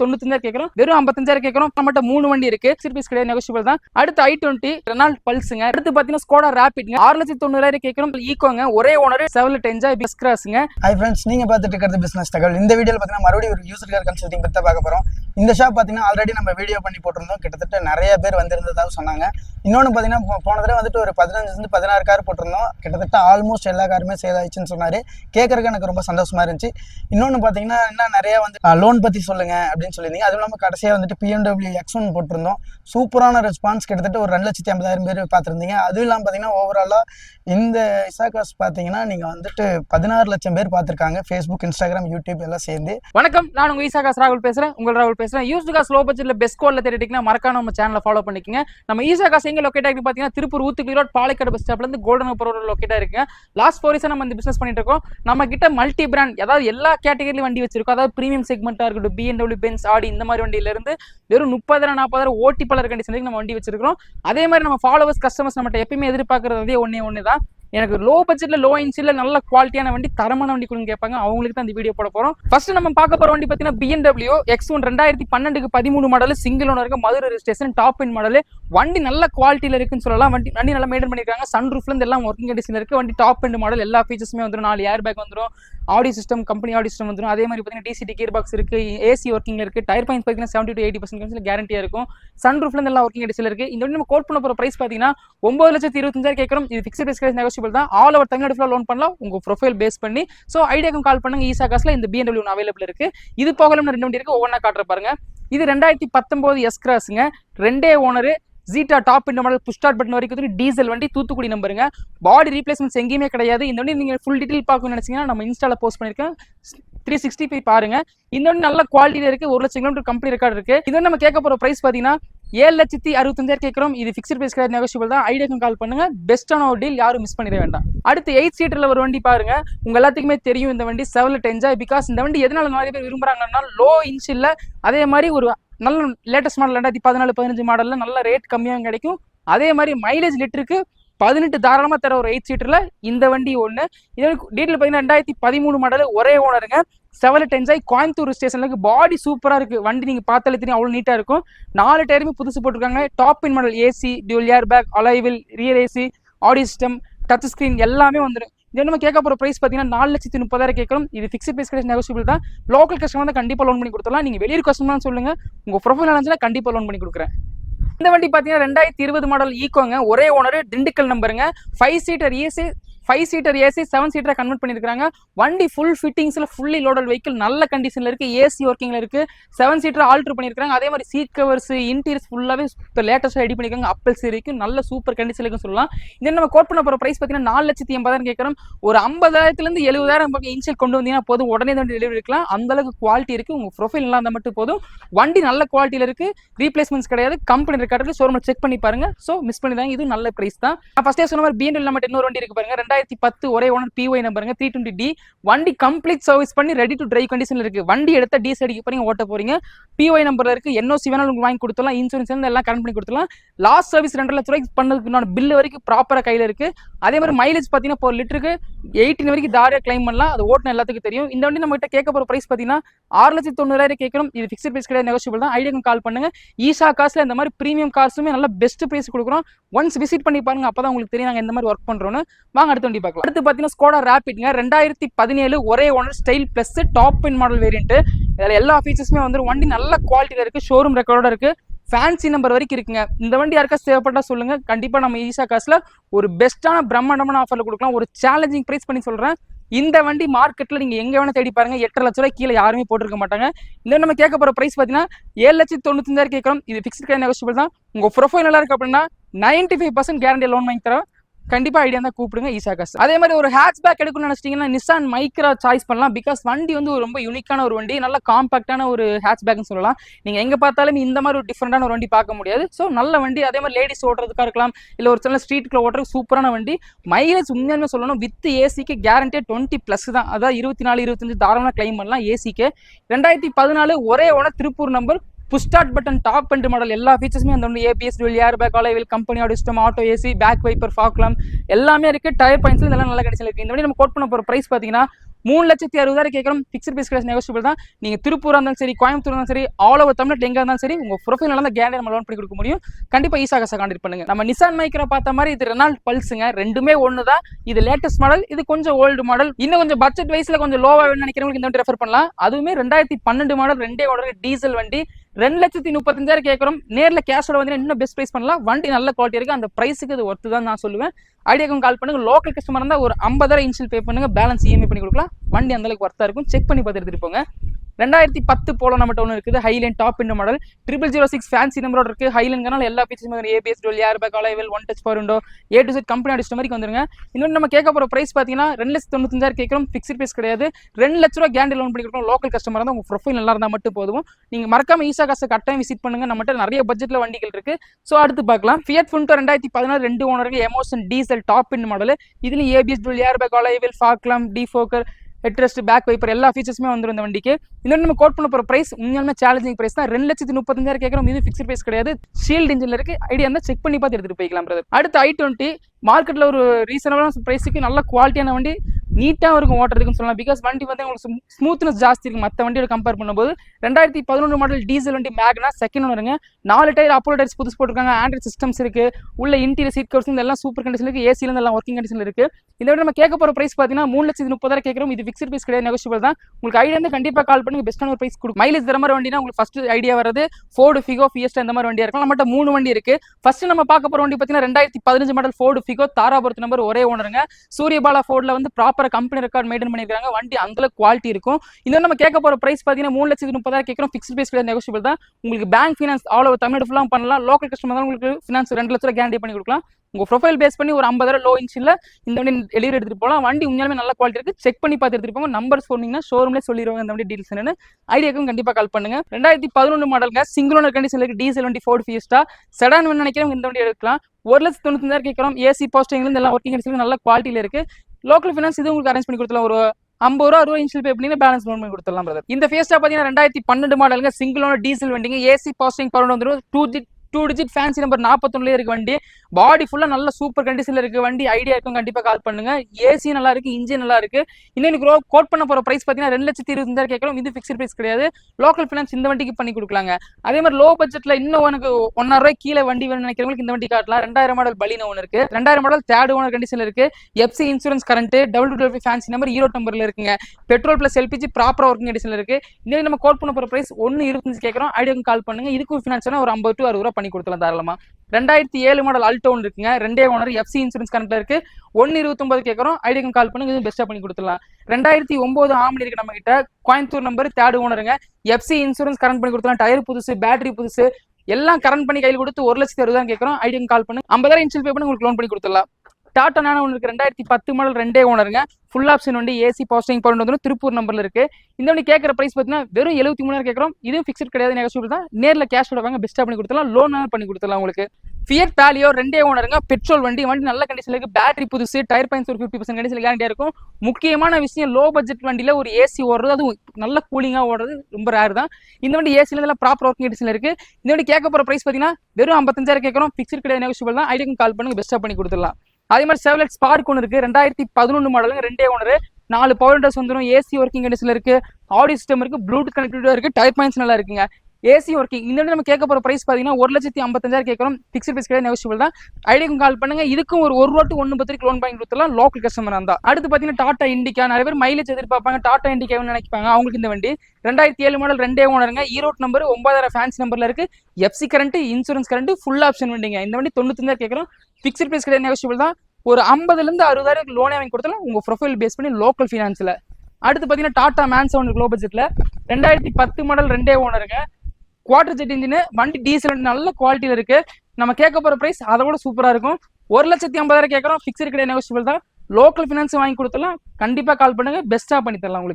தொண்ணூத்தஞ்சாயிரம் கேட்கறோம் வெறும் ஐம்பத்தஞ்சாயிரம் கேட்கறோம் நம்மகிட்ட மூணு வண்டி இருக்கு. சர்வீஸ் கிடையாது நெகோசியபிள் தான். அடுத்து ஐ டுவெண்ட்டி ரெனால்ட் பல்ஸுங்க அடுத்து பாத்தீங்கன்னா ஸ்கோடா ரேபிட்ங்க ஆறு லட்சத்தி தொண்ணூறாயிரம் கேட்கறோம் ஈக்கோங்க ஒரே ஓனர் செவலட் என்ஜாய் பிஸ் கிராஸுங்க ஹை ஃப்ரெண்ட்ஸ் நீங்க பார்த்துட்டு இருக்கிறது பிசினஸ் தகவல். இந்த வீடியோ பார்த்தீங்கன்னா மறுபடியும் ஒரு யூசர் கார் கன்சல்டிங் பற்றி பார்க்க போறோம். இந்த ஷாப் பாத்தீங்கன்னா ஆல்ரெடி நம்ம வீடியோ பண்ணி போட்டிருந்தோம். கிட்டத்தட்ட நிறைய பேர் வந்திருந்ததாக சொன்னாங்க. இன்னொன்று பார்த்தீங்கன்னா போன தடவை வந்துட்டு ஒரு பதினஞ்சுலேருந்து பதினாறு கார் போட்டிருந்தோம். கிட்டத்தட்ட ஆல்மோஸ்ட் எல்லா காருமே சேல் ஆயிடுச்சுன்னு சொன்னார். கேட்குறக்கு எனக்கு ரொம்ப சந்தோஷமாக இருந்துச்சு. இன்னொன்று பார்த்தீங்கன்னா இன்னும் நிறையா வந்து லோன் பற்றி சொல்லுங்கள் அப்படின்னு சொல்லியிருந்தீங்க. அதுவும் இல்லாமல் கடைசியாக வந்துட்டு பிஎம்டபிள்யூ எக்ஸ் ஒன் போட்டிருந்தோம். சூப்பரான ரெஸ்பான்ஸ் கிட்டத்தட்ட ஒரு ரெண்டு லட்சத்தி ஐம்பதாயிரம் பேர் பார்த்துருந்தீங்க அதுவும் இல்லாமல் பார்த்தீங்கன்னா ஓவராலாக இந்த இசாகாஸ் பார்த்தீங்கன்னா நீங்கள் வந்துட்டு பதினாறு லட்சம் பேர் பார்த்துருக்காங்க ஃபேஸ்புக் இன்ஸ்டாகிராம் யூடியூப் எல்லாம் சேர்ந்து. வணக்கம். நான் உங்கள் ஈசாகாஸ் ராகுல் பேசுகிறேன் உங்கள் ராகுல் பேசுகிறேன் யூஸ் காஸ் லோ பட்ஜெட்டில் பெஸ்ட் கோலில் தேடிட்டிங்கன்னா மறக்காம நம்ம சேனலை ஃபாலோ பண்ணிக்கங்க. நம்ம ஈசாகாஸ் எங்க லொக்கேட் ஆகி பாத்தீங்கன்னா திருப்பூர் ஊத்துக்குடி ரோட் பாலக்காடு பஸ் ஸ்டாப்ல இருந்து கோல்டன் ஓப்பர் ரோட் லொக்கேட் ஆயிருக்கு லாஸ்ட் ஃபோர் இயர்ஸ் நம்ம இந்த பிசினஸ் பண்ணிட்டு இருக்கோம். நம்ம கிட்ட மல்டி பிராண்ட் அதாவது எல்லா கேட்டகரியிலும் வண்டி வச்சிருக்கோம். அதாவது பிரீமியம் செக்மெண்டா இருக்கட்டும் பிஎன்டபிள்யூ பென்ஸ் ஆடி இந்த மாதிரி வண்டியில இருந்து வெறும் முப்பதாயிரம் நாற்பதாயிரம் ஓட்டி பலர் கண்டிஷன் நம்ம வண்டி வச்சிருக்கோம் அதே மாதிரி நம்ம ஃபாலோவர்ஸ் கஸ்டமர்ஸ் நம்மகிட்ட எப்பயுமே எதிர்பார்க்கறதே ஒன்னே ஒன்று தான் எனக்கு லோ பட்ஜெட்ல லோ இன்ச்சில் நல்ல குவாலிட்டியான வண்டி தரமான வண்டி கொடுங்க கேட்பாங்க. அவங்களுக்கு தான் இந்த வீடியோ போட போறோம். ஃபர்ஸ்ட் நம்ம பார்க்க போற வண்டி பார்த்தீங்கன்னா பிஎன்டபிள்யூ எக்ஸ் ஒன் ரெண்டாயிரத்தி பன்னெண்டுக்கு பதிமூணு மாடல் சிங்கிள் ஓனருக்கு Madurai registration top end model வண்டி நல்ல குவாலிட்டியில இருக்குன்னு சொல்லலாம். வண்டி வண்டி நல்லா மெயின்டைன் பண்ணிருக்காங்க சன் ரூஃப்ல இருந்து எல்லாம் ஒர்க்கிங் கண்டிஷன் இருக்கு. வண்டி டாப் எண்ட் மாடல் எல்லா ஃபீச்சர்ஸுமே வந்துடும் நாலு ஏர் பேக் வந்துடும் ஆடி சிஸ்டம் கம்பெனி ஆடி சிஸ்டம் வந்துடும் அதே மாதிரி பார்த்தீங்கன்னா டிசிடி கியர் பாக்ஸ் இருக்கு. ஏசி ஒர்க்கிங் இருக்கு. டயர் பாயிண்ட் பார்த்தீங்கன்னா செவன்டி டு எயிட்டி பர்சன்ட் கேரண்டியா இருக்கும். சன் ரூஃப்ல இருந்து எல்லாம் ஒர்க்கிங் கண்டிஷன் இருக்கு. இந்த வண்டி நம்ம கோட் பண்ண போற பிரைஸ் பார்த்தீங்கன்னா ஒன்பது லட்சத்தி இருபத்தஞ்சாயிரம் கேட்கறோம். இது ஃபிக்ஸ்ட் பிரைஸ் பாசிபிள் தான். ஆல் ஓவர் தமிழ்நாடு ஃபுல்லாக லோன் பண்ணலாம். உங்கள் ப்ரொஃபைல் பேஸ் பண்ணி. ஸோ ஐடியாக்கும் கால் பண்ணுங்க. ஈசா காசில் இந்த பிஎன்டபிள்யூ அவைலபிள் இருக்கு. இது போகலாம் ரெண்டு வண்டி இருக்கு. ஒவ்வொன்றா காட்டுற பாருங்க. இது ரெண்டாயிரத்தி பத்தொன்பது எஸ் கிராஸுங்க ரெண்டே ஓனரு ஜீட்டா டாப் இந்த மாடல் புஷ் ஸ்டார்ட் பட்டன் வரைக்கும் டீசல் வண்டி தூத்துக்குடி நம்பருங்க பாடி ரீப்ளேஸ்மெண்ட்ஸ் எங்கேயுமே கிடையாது. இந்த வண்டி நீங்கள் ஃபுல் டீட்டெயில் பார்க்கணும்னு நினச்சிங்கன்னா நம்ம இன்ஸ்டால போஸ்ட் பண்ணியிருக்கேன் த்ரீ சிக்ஸ்டி ஃபைவ் பாருங்க. இந்த ஒன்று நல்ல குவாலிட்டியில் இருக்குது ஒரு லட்சம் கிலோமீட்டர் கம்பெனி ரெக்கார்டு இருக்கு. இது வந்து நம்ம கேட்க போகிற ப்ரைஸ் பார்த்தீங்கன்னா ஏழு லட்சத்தி அறுபத்தஞ்சாயிரம் கேட்குறோம். இது ஃபிக்ஸ்ட் பிரைஸ் கிடையாது நெகோஷியபிள் தான். ஐடியாக்கும் கால் பண்ணுங்க. பெஸ்ட்டான ஒரு டீல் யாரும் மிஸ் பண்ணிட வேண்டாம். அடுத்து எயிட் சீட்டரில் ஒரு வண்டி பாருங்க. உங்க எல்லாத்துக்குமே தெரியும் இந்த வண்டி. செவலட் என்ஜாய் பிகாஸ் இந்த வண்டி எதனால நிறைய பேர் விரும்புறாங்கன்னா லோ இன்ச் இல்லை அதே மாதிரி ஒரு நல்ல லேட்டஸ்ட் மாடல் ரெண்டாயிரத்தி பதினாலு பதினஞ்சு மாடலில் நல்ல ரேட் கம்மியாகவும் கிடைக்கும். அதே மாதிரி மைலேஜ் லிட்டருக்கு பதினெட்டு தாராளமாக தர ஒரு எயிட் சீட்டரில் இந்த வண்டி ஒன்று இதோட டீட்டெயில் பார்த்தீங்கன்னா ரெண்டாயிரத்தி பதிமூணு மாடல் ஒரே ஓனருங்க செவலட் ஆகி கோயம்புத்தூர் ஸ்டேஷனுக்கு பாடி சூப்பராக இருக்குது வண்டி நீங்கள் பார்த்தாலே தெரியும் அவ்வளோ நீட்டாக இருக்கும். நாலு டயருமே புதுசு போட்டிருக்காங்க. Top end model AC dual air bag அலைவில் rear AC audio system touch screen எல்லாமே வந்துடும் இது நம்ம கேட்க போகிற ப்ரைஸ் பார்த்தீங்கன்னா நாலு லட்சத்தி முப்பதாயிரம் கேட்குறோம். இது ஃபிக்ஸ்ட் ப்ரைஸ் கிடையாது நெகோசியபிள் தான். லோக்கல் கஸ்டமர் தான் கண்டிப்பாக லோன் பண்ணி கொடுத்துலாம் நீங்கள் வெளியூர் கஸ்டமர்னு சொல்லுங்க. உங்கள் ப்ரொஃபைல் இருந்துச்சுன்னா கண்டிப்பாக லோன் பண்ணி கொடுக்குறேன். இந்த வண்டி பார்த்தீங்கன்னா ரெண்டாயிரத்தி இருபது மாடல் ஈக்கோங்க ஒரே owner Dindigul நம்பருங்க five seater AC five seater AC seven சீட்டரை convert பண்ணியிருக்காங்க வண்டி ஃபுல் ஃபிட்டிங்ஸில் ஃபுல்லி லோடல் வெஹிக்கிள் நல்ல கண்டிஷனில் இருக்குது ஏசி ஒர்க்கிங்கில் இருக்குது செவன் சீட்டர் ஆல்ட்ரு பண்ணியிருக்காங்க அதே மாதிரி சீட் கவர்ஸ் இன்டீரியர்ஸ் ஃபுல்லாகவே இப்போ லேட்டஸ்ட்டாக ரெடி பண்ணியிருக்காங்க. அப்பல் சீரிக்கும் நல்ல சூப்பர் கண்டிஷனில் இருக்குன்னு சொல்லலாம். இதே நம்ம கோட் பண்ண போகிற ப்ரைஸ் பார்த்தீங்கன்னா நாலு லட்சத்தி எண்பதாயிரம் கேட்குறோம் ஒரு ஐம்பதாயிரத்துலேருந்து எழுபதாயிரம் பக்கம் இன்ஷியல் கொண்டு வந்தீங்கன்னா போதும். உடனே தான் டெலிவரி இருக்கலாம் அந்த அளவுக்கு குவாலிட்டி இருக்குது உங்கள் ப்ரொஃபைல் நல்லா இருந்தால் மட்டும் போதும். வண்டி நல்ல குவாலிட்டியில் இருக்குது ரீப்ளேஸ்மெண்ட்ஸ் கிடையாது. கம்பெனி ரெக்கார்டு ஷோரூமில் செக் பண்ணி பாருங்க. ஸோ மிஸ் பண்ணி தான் இது நல்ல ப்ரைஸ் தான். நான் ஃபஸ்ட்டே சொன்ன மாதிரி பிஎன்எல் நம்ம இன்னொரு வண்டி இருக்கு பாருங்க. ரெண்டாயிரத்தி பத்து ஒரே ஓனர் பிஒய் நம்பருங்க த்ரீ டுவெண்ட்டி டி வண்டி கம்ப்ளீட் சர்வீஸ் பண்ணி ரெடி டு டிரைவ் கண்டிஷனில் இருக்கு. வண்டி எடுத்த டீஸ் அடிக்க போறீங்க ஓட்ட போறீங்க. பிஒய் நம்பர்ல இருக்கு என்ஓசி வேணாலும் உங்களுக்கு வாங்கி கொடுத்துலாம் இன்சூரன்ஸ் எல்லாம் கரெக்ட் பண்ணி கொடுத்துலாம் லாஸ்ட் சர்வீஸ் ரெண்டு லட்ச ரூபாய்க்கு பண்ணதுக்கு பில்லு வரைக்கும் ப்ராப்பராக கையில் இருக்கு. அதே மாதிரி மைலேஜ் பார்த்தீங்கன்னா ஒரு லிட்டருக்கு எயிட்டின் வரைக்கும் தாரியாக கிளைம் பண்ணலாம். அது ஓட்டின எல்லாத்துக்கும் தெரியும். இந்த வண்டி நம்ம கிட்ட கேட்க போகிற ப்ரைஸ் பார்த்தீங்கன்னா ஆறு லட்சத்தி தொண்ணூறாயிரம் கேட்கணும். இது ஃபிக்ஸ்ட் ப்ரைஸ் கிடையாது நெகோஷியபிள் தான். ஐடியாக்கும் கால் பண்ணுங்க. ஈஷா காசில் இந்த மாதிரி ப்ரீமியம் கார்ஸுமே நல்லா பெஸ்ட் ப்ரைஸ் கொடுக்குறோம். ஒன்ஸ் விசிட் பண்ணி பாருங்க. அப்போ தான் உங்களுக்கு தெரியும் நாங்கள் எந்த மாதிரி ஒர்க் பண்ணுறோன்னு வாங்க அடுத்த வண்டி பார்க்கலாம். அடுத்து பார்த்தீங்கன்னா ஸ்கோடா ரேபிட்ங்க ரெண்டாயிரத்தி பதினேழு ஒரே owner style plus top end model variant இதில் எல்லா ஃபீச்சர்ஸுமே வந்து வண்டி நல்ல குவாலிட்டியில் இருக்கு. ஷோரூம் ரெக்கார்டோட இருக்குது ஃபேன்சி நம்பர் வரைக்கும் இருக்குங்க. இந்த வண்டி யாருக்கா தேவைப்பட்டா சொல்லுங்க. கண்டிப்பாக நம்ம ஈஷா காசில் ஒரு பெஸ்ட்டான பிரம்மாண்டமான ஆஃபரில் கொடுக்கலாம். ஒரு சேலஞ்சிங் ப்ரைஸ் பண்ணி சொல்கிறேன் இந்த வண்டி மார்க்கெட்டில் நீங்கள் எங்கே வேணால் தேடி பாருங்கள் எட்டரை லட்ச ரூபாய் கீழே யாருமே போட்டிருக்க மாட்டாங்க. இந்த நம்ம கேட்க போகிற ப்ரைஸ் பார்த்தீங்கன்னா ஏழு லட்சத்து தொண்ணூத்தஞ்சாயிரம் கேட்குறோம். இது ஃபிக்ஸ்ட் கிடையாது நெகோஷியபிள் தான். உங்கள் ப்ரொஃபைல் நல்லா இருக்கு அப்படின்னா ninety five percent guarantee loan வாங்கி தரோம் கண்டிப்பா ஐடியா தான் கூப்பிடுங்க ஈஸா காசு அதே மாதிரி ஒரு ஹேட்ச் பேக் எடுக்கணும்னு நினைச்சிட்டீங்கன்னா நிசான் மைக்ரா சாய்ஸ் பண்ணலாம். பிகாஸ் வண்டி வந்து ஒரு ரொம்ப யூனிக்கான ஒரு வண்டி நல்ல காம்பாக்டான ஒரு ஹேட்ச் பேக்னு சொல்லலாம். நீங்க எங்க பார்த்தாலும் இந்த மாதிரி ஒரு டிஃப்ரெண்டான ஒரு வண்டி பார்க்க முடியாது. ஸோ நல்ல வண்டி அதே மாதிரி லேடிஸ் ஓட்டுறதுக்காக இருக்கலாம் இல்லை ஒரு சில ஸ்ட்ரீட்ல ஓட்டுறது சூப்பரான வண்டி. மைலேஜ் உண்மையாலுமே சொல்லணும் வித் ஏசிக்கு கேரண்டியே டுவெண்ட்டி ப்ளஸ் தான். அதாவது இருபத்தி நாலு இருபத்தஞ்சு தாராளமாக கிளைம் பண்ணலாம் ஏசிக்கு ரெண்டாயிரத்தி பதினாலு ஒரே owner Tiruppur number push start button top end model எல்லா ஃபீச்சர்ஸுமே அந்த ஒன்று ABS dual air bag அலைவில் company system auto AC back wiper fog lamp எல்லாமே இருக்குது டயர் பாயிண்ட்ஸ் இதெல்லாம் நல்ல கண்டிஷன் இருக்குது இந்த மாதிரி நம்ம கோட் பண்ண போகிற ப்ரைஸ் பார்த்தீங்கன்னா மூணு லட்சத்தி அறுபதாயிரம் கேட்குறோம். ஃபிக்ஸ்ட் பிரைஸ் கிடையாது நெகோசியபிள் தான். நீங்கள் திருப்பூராக இருந்தாலும் சரி கோயம்புத்தூர் இருந்தாலும் சரி ஆல் ஓவர் தமிழ்நாட்டில் எங்கே இருந்தாலும் சரி உங்கள் ப்ரொஃபைல் நல்லா கேண்டே நம்ம லோன் பண்ணி கொடுக்க முடியும். கண்டிப்பாக ஈசா காசை பண்ணுங்கள் பண்ணுங்க. நம்ம நிசான் மைக்ரோ பார்த்த மாதிரி இது ரெனால்ட் பல்ஸுங்க ரெண்டுமே ஒன்று தான். இது லேட்டஸ்ட் மாடல் இது கொஞ்சம் ஓல்டு மாடல் இன்னும் கொஞ்சம் பட்ஜெட் வைஸில் கொஞ்சம் லோவாக வேணும்னு நினைக்கிறவங்களுக்கு இந்த வண்டி ரெஃபர் பண்ணலாம். அதுவுமே ரெண்டாயிரத்தி பன்னெண்டு மாடல் ரெண்டே ஓடர் டீசல் வண்டி. ரெண்டு லட்சத்தி முப்பத்தஞ்சாயிரம் கேட்குறோம் நேர்ல கேஷோட வந்து இன்னும் பெஸ்ட் ப்ரைஸ் பண்ணலாம். வண்டி நல்ல குவாலிட்டி இருக்கு. அந்த ப்ரைஸுக்கு இது ஒர்த்து தான் நான் சொல்லுவேன். ஐடியாக்கும் கால் பண்ணுங்க. லோக்கல் கஸ்டமர் இருந்தால் ஒரு ஐம்பதாயிரம் இன்ஷியல் பே பண்ணுங்க. பேலன்ஸ் இஎம்ஐ பண்ணி கொடுக்கலாம். வண்டி அந்த அளவுக்கு ஒர்த்தா இருக்கும். செக் பண்ணி பார்த்து எடுத்துகிட்டு போங்க. ரெண்டாயிரத்தி பத்து போல நம்மகிட்ட ஒன்று இருக்குது. Highline top end model triple zero six fancy நம்பரோட இருக்குது ஹைலைன்கனால எல்லா features ABS dual air bag alloy wheel one touch four window A to Z company அடிச்ச மாதிரி வந்துருங்க. இன்னொன்று நம்ம கேட்க போகிற ப்ரைஸ் பார்த்தீங்கன்னா ரெண்டு லட்சத்தி தொண்ணூத்தஞ்சாயிரம் கேட்குறோம். ஃபிக்ஸ்ட் ப்ரைஸ் கிடையாது. ரெண்டு லட்ச ரூபா கேண்டி லோன் பண்ணிக்கிறோம். லோக்கல் கஸ்டமர் தான் உங்கள் ப்ரொஃபைல் நல்லா இருந்தால் மட்டும் போதும். நீங்கள் மறக்காம ஈஸா காசை கட்டாயம் விசிட் பண்ணுங்க. நம்மகிட்ட நிறைய பட்ஜெட்ல வண்டிகள் இருக்குது ஸோ அடுத்து பார்க்கலாம். ஃபியட் ஃபுண்டோ ரெண்டாயிரத்தி பதினாறு ரெண்டு ஓனருக்கு Emotion diesel top end model இதுலேயும் ABS dual air bag alloy wheel fog lamp defogger headrest back wiper எல்லா ஃபீச்சர்ஸுமே வந்துடும் இந்த வண்டிக்கு. இன்னொன்று நம்ம கோட் பண்ண போகிற பிரைஸ் உண்மையாலுமே சேலஞ்சிங் பிரைஸ் தான். ரெண்டு லட்சத்தி முப்பத்தஞ்சாயிரம் கேட்குறோம் இது ஃபிக்ஸ்ட் ப்ரைஸ் கிடையாது. ஷீல்ட் இன்ஜினில் இருக்கு. ஐடியா இருந்தால் செக் பண்ணி பார்த்து எடுத்துட்டு போய்க்கலாம் பிரதர் அடுத்து ஐ டுவெண்ட்டி மார்க்கெட்டில் ஒரு ரீசனபிளான ப்ரைஸுக்கு நல்ல குவாலிட்டியான வண்டி. நீட்டாக இருக்கும் ஓட்டுறதுக்குன்னு சொல்லலாம். பிகாஸ் வண்டி வந்து உங்களுக்கு ஸ்மூத்னஸ் ஜாஸ்தி இருக்கும். மற்ற வண்டியோட கம்பேர் பண்ணும்போது ரெண்டாயிரத்தி பதினொன்று மாடல் டீசல் வண்டி மேக்னா செகண்ட் வருங்க நாலு டயர் அப்போலோ டயர்ஸ் புதுசு போட்டிருக்காங்க. ஆண்ட்ராய்ட் சிஸ்டம்ஸ் இருக்கு. உள்ள இன்டீரியர் சீட் கவர்ஸ் எல்லாம் சூப்பர் கண்டிஷன் இருக்குது ஏசிலேருந்து எல்லாம் ஒர்க்கிங் கண்டிஷன் இருக்குது இந்த விட நம்ம கேட்க போகிற ப்ரைஸ் பார்த்தீங்கன்னா மூணு லட்சத்தி முப்பதாயிரம் கேட்குறோம். இது ஃபிக்ஸ்ட் ப்ரைஸ் கிடையாது. நெகோஷியபிள் தான். உங்களுக்கு ஐடியா வந்து கண்டிப்பாக கால் பண்ணி பெஸ்ட்டான ஒரு ப்ரைஸ் கொடுக்கும். மைலேஜ் தர மாதிரி வண்டினா உங்களுக்கு ஃபஸ்ட்டு ஐடியா வரது ஃபோர்டு ஃபிகோ ஃபியஸ்டா இந்த மாதிரி வண்டியா இருக்கலாம். நம்மகிட்ட மூணு வண்டி இருக்கு. ஃபஸ்ட்டு நம்ம பார்க்க போகிற வண்டி பார்த்தீங்கன்னா ரெண்டாயிரத்தி பதினஞ்சு மாடல் ஃபோர்டு ஃபிகோ தாராபுரத்து நம்பர் ஒரே ஓனருங்க சூரியபாலா ஃபோர்டில் வந்து ப்ராப்பர் கம்பெனி ரெக்கார்ட் மெயின்டைன் பண்ணிருக்காங்க வண்டி அந்த குவாலிட்டி இருக்கும். இந்த நம்ம கேட்க போற பிரைஸ் பார்த்தீங்கன்னா மூணு லட்சத்து முப்பதாயிரம் கேட்குறோம். ஃபிக்ஸ்ட் பிரைஸ் கிடையாது நெகோஷியபிள் தான். உங்களுக்கு பேங்க் ஃபினான்ஸ் அவ்வளோ தமிழ்நாடு ஃபுல்லாக பண்ணலாம். லோக்கல் கஸ்டமர் தான் உங்களுக்கு ஃபினான்ஸ் ரெண்டு லட்ச ரூபா கேரண்டி பண்ணி கொடுக்கலாம். உங்கள் ப்ரொஃபைல் பேஸ் பண்ணி ஒரு ஐம்பதாயிரம் லோ இன்ச்சில் இந்த வண்டி டெலிவரி எடுத்துட்டு போகலாம் வண்டி உண்மையாலுமே நல்ல குவாலிட்டி இருக்கு. செக் பண்ணி பார்த்து எடுத்துட்டு போங்க. நம்பர் சொன்னீங்கன்னா ஷோரூம்லேயே சொல்லிடுவாங்க இந்த வண்டி டீல்ஸ் என்னன்னு ஐடியாக்கும் கண்டிப்பா கால் பண்ணுங்க. ரெண்டாயிரத்தி பதினொன்று மாடலுங்க சிங்கிள் ஓனர் கண்டிஷன் இருக்கு டீசல் வண்டி ஃபோர்ட் ஃபியஸ்டா செடான் நினைக்கிறவங்க இந்த வண்டி எடுக்கலாம். ஒரு லட்சத்து தொண்ணூத்தஞ்சாயிரம் கேட்குறோம். ஏசி போஸ்டிங்லேருந்து எல்லாம் ஒர்க்கிங் கண்டிஷன் நல்ல குவாலிட்டியில் இருக்கு. லோக்கல் ஃபினான்ஸ் இது உங்களுக்கு அரேஞ்ச் பண்ணி கொடுத்துலாம் ஒரு ஐம்பது ரூபா அறுபது இன்ச்சில் பே பண்ணி பேலன்ஸ் லோன் பண்ணி கொடுத்துடலாம் பிரதர் இந்த ஃபேஸ்டா பார்த்தீங்கன்னா ரெண்டாயிரத்தி பன்னெண்டு மாடலுங்க சிங்கிள் டீசல் வண்டிங்க ஏசி பாசிங் பவர் வந்துடும் two digit two digit fancy number நாற்பத்தொன்னுலேயே இருக்கு வண்டி. பாடி ஃபுல்லாக நல்ல சூப்பர் கண்டிஷனில் இருக்கு வண்டி. ஐடியா இருக்கும் கண்டிப்பாக கால் பண்ணுங்க. ஏசி நல்லா இருக்கு இன்ஜின் நல்லா இருக்கு. இன்னைக்கு கோட் பண்ண போகிற ப்ரைஸ் பார்த்தீங்கன்னா ரெண்டு லட்சத்தி இருபத்தஞ்சாயிரம் கேட்கலாம் இது ஃபிக்ஸ்ட் ப்ரைஸ் கிடையாது. லோக்கல் ஃபினான்ஸ் இந்த வண்டிக்கு பண்ணி கொடுக்கலாங்க. அதே மாதிரி லோ பட்ஜெட்ல இன்னும் எனக்கு ஒன்னாயிரம் ரூபாய் கீழே வண்டி வேணும்னு நினைக்கிறவங்களுக்கு இந்த வண்டி காட்டலாம். ரெண்டாயிரம் மாடல் பலின ஒன்று இருக்கு. ரெண்டாயிரம் மாடல் தேர்ட் ஓனர் கண்டிஷன் இருக்கு. FC insurance current double two double fancy number Erode நம்பர்ல இருக்குங்க. பெட்ரோல் பிளஸ் எல்பிஜி ப்ராப்பராக ஒர்க்கிங் கண்டிஷனில் இருக்கு. இந்த நம்ம கோட் பண்ண போகிற பிரைஸ் ஒன்னு இருபத்தஞ்சு கேட்குறோம். ஐடியாவுக்கு கால் பண்ணுங்க. இதுக்கும் ஃபினான்ஸ் ஒரு ஐம்பது டு அறுபது ரூபா பண்ணி கொடுத்துலாம் தாராளமா. ரெண்டாயிரத்தி ஏழு மாடல் அல்டோ ஒன்று இருக்குங்க. ரெண்டே ஓனர் எஃப்சி இன்சூரன்ஸ் கணக்கில் இருக்கு. ஒன்னு இருபத்தொன்பது கேட்குறோம் ஐடியாக்கு கால் பண்ணுங்க. இதுவும் பெஸ்ட்டாக பண்ணி கொடுத்துடலாம். ரெண்டாயிரத்தி ஒன்பது ஆம்னி இருக்கு நம்ம கிட்ட கோயம்புத்தூர் நம்பர் தேர்ட் ஓனருங்க எஃப்சி இன்சூரன்ஸ் கரண்ட் பண்ணி கொடுத்துலாம் டயர் புதுசு பேட்டரி புதுசு எல்லாம் கரண்ட் பண்ணி கையில் கொடுத்து ஒரு லட்சத்தி அறுபதாயிரம் கேட்குறோம் ஐடியாக்கு கால் பண்ணுங்க. ஐம்பதாயிரம் இன்சூரன்ஸ் பே பண்ணி உங்களுக்கு லோன் பண்ணி கொடுத்துடலாம். டாட்டா நானோ ஒன்று இருக்கு ரெண்டாயிரத்தி பத்து மாடல் ரெண்டே ஓனருங்க. ஃபுல் ஆப்ஷன் வண்டி ஏசி பாஸ்டிங் பாயிண்ட் வந்து திருப்பூர் நம்பர்ல இருக்கு. இந்த வண்டி கேட்குற பிரைஸ் பார்த்தீங்கன்னா வெறும் எழுபத்தி மூணாயிரம் கேட்குறோம் இதுவும் ஃபிக்ஸ்ட் கிடையாது நெகசிபிள் தான். நேரில் கேஷ் வாங்க பெஸ்ட்டாக பண்ணி கொடுத்துலாம் லோன் பண்ணி கொடுத்துலாம் உங்களுக்கு. ஃபியட் பேலியோ ரெண்டே ஓனருங்க. பெட்ரோல் வண்டி வண்டி நல்ல கண்டிஷன் இருக்கு. பேட்டரி புதுசு டயர் பாயிண்ட்ஸ் ஒரு ஃபிஃப்டி பர்சன்ட் கண்டிஷன் கேரண்டியா இருக்கும். முக்கியமான விஷயம் லோ பட்ஜெட் வண்டியில் ஒரு ஏசி ஓடுறது. அதுவும் நல்ல கூலிங்கா ஓடுறது. ரொம்ப ரேர் தான். இந்த வண்டி ஏசில நல்லா ப்ராப்பர் ஒர்க்கிங் கண்டிஷன் இருக்கு. இந்த வண்டி கேட்க போகிற பிரைஸ் பார்த்தீங்கன்னா வெறும் ஐம்பத்தஞ்சாயிரம் கேட்குறோம் ஃபிக்ஸ்ட் கிடையாது நெகோசியபிள் தான். ஐடியாக்கும் கால் பண்ணுங்க பெஸ்ட்டாக பண்ணி கொடுத்துடலாம். அதே மாதிரி செவலட் ஸ்பார்க் ஒன்று இருக்கு. ரெண்டாயிரத்தி பதினொன்று மாடலுங்க ரெண்டே ஒன்று நாலு பவர் விண்டோஸ் வந்துடும் ஏசி ஒர்க்கிங் கண்டிஷனில் இருக்கு. ஆடியோ சிஸ்டம் இருக்கு ப்ளூடூத் கனெக்டிவிட்டியாக இருக்கு. டைப் பாயிண்ட்ஸ் நல்லா இருக்குங்க. ஏசி ஒர்க்கிங் இந்த நம்ம கேட்க போகிற ப்ரைஸ் பார்த்தீங்கன்னா ஒரு லட்சத்தி ஐம்பத்தஞ்சாயிரம் கேட்குறோம். ஃபிக்ஸ்ட் ப்ரைஸ் கிடையாது நெகோஷியபிள் தான். ஐடியாக்கும் கால் பண்ணுங்க. இதுக்கும் ஒரு ஒரு ரூபா ஒன்று பத்திரிக்கை லோன் வாங்கி கொடுத்துலாம் லோக்கல் கஸ்டமர் இருந்தால் அடுத்து பார்த்தீங்கன்னா டாடா இண்டிகா நிறைய பேர் மைலேஜ் எதிர்பார்ப்பாங்க. டாடா இண்டிகா நினைப்பாங்க. அவங்களுக்கு இந்த வண்டி. ரெண்டாயிரத்தி ஏழு மாடல் ரெண்டே ஓனருங்க ஈரோட் நம்பர் ஒன்பதாயிரம் ஃபேன்ஸ் நம்பர்ல இருக்கு. FC current insurance current full option வண்டிங்க. இந்த வண்டி தொண்ணூத்தஞ்சாயிரம் கேட்குறோம். ஃபிக்ஸ்ட் ப்ரைஸ் கிடையாது நெகோஷியபிள் தான். ஒரு ஐம்பதுலேருந்து அறுபதாயிரம் லோனே வாங்கி கொடுத்தாலும் உங்கள் ப்ரொஃபைல் பேஸ் பண்ணி லோக்கல் ஃபினான்ஸில் அடுத்து பார்த்தீங்கன்னா டாடா மேன்ஸ் ஒன்று லோ. ரெண்டாயிரத்தி பத்து மாடல் ரெண்டே ஓனருங்க குவார்டர் ஜெட் இன்ஜின் வண்டி டீசல் நல்ல குவாலிட்டியில் இருக்கு. நம்ம கேட்க போகிற ப்ரைஸ் அதை விட சூப்பராக இருக்கும். ஒரு லட்சத்தி ஐம்பதாயிரம் கேட்குறோம் ஃபிக்ஸ்டு கிடையாது நெகோசியபிள் தான். லோக்கல் ஃபினான்ஸ் வாங்கி கொடுத்தலாம் கண்டிப்பாக கால் பண்ணுங்க. பெஸ்ட்டாக பண்ணி தரலாம் உங்களுக்கு.